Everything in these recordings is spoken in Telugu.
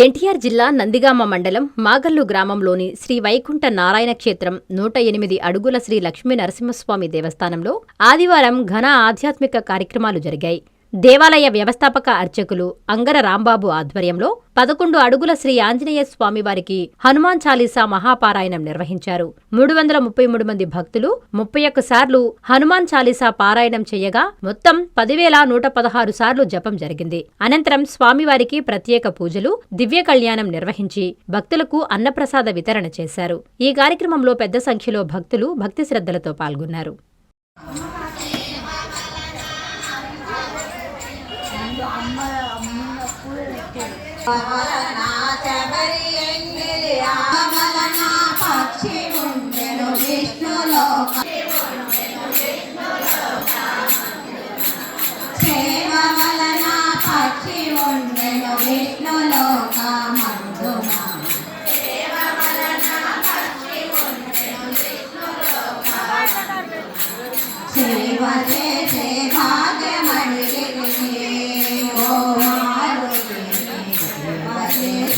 ఎన్టీఆర్ జిల్లా నందిగామ మండలం మాగల్లు గ్రామంలోని శ్రీ వైకుంఠ నారాయణ క్షేత్రం నూట ఎనిమిది అడుగుల శ్రీ లక్ష్మీ నరసింహస్వామి దేవస్థానంలో ఆదివారం ఘన ఆధ్యాత్మిక కార్యక్రమాలు జరిగాయి. దేవాలయ వ్యవస్థాపక అర్చకులు అంగర రాంబాబు ఆధ్వర్యంలో పదకొండు అడుగుల శ్రీ ఆంజనేయ స్వామివారికి హనుమాన్ చాలీసా మహాపారాయణం నిర్వహించారు. మూడు వందల ముప్పై మూడు మంది భక్తులు ముప్పై ఒక్క సార్లు హనుమాన్ చాలీసా పారాయణం చేయగా మొత్తం పదివేల నూట పదహారు సార్లు జపం జరిగింది. అనంతరం స్వామివారికి ప్రత్యేక పూజలు దివ్య కళ్యాణం నిర్వహించి భక్తులకు అన్నప్రసాద వితరణ చేశారు. ఈ కార్యక్రమంలో పెద్ద సంఖ్యలో భక్తులు భక్తి శ్రద్ధలతో పాల్గొన్నారు. ஆராநாதவரே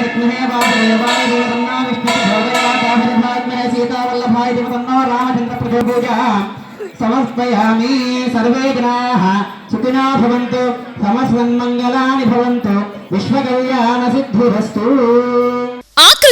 విష్ణువే వాసుదేవాయ దేవన్నా విష్ణు భోగయాతాభిర్భాగ్నే సీతావల్లభాయ దేవతన్నో రామచంద్ర ప్రజోపూజ సమర్పయామి సర్వే జనాః సుఖినా భవంతు సమస్వన్మంగళాని భవంతు విశ్వకళ్యాణ సిద్ధిరస్తు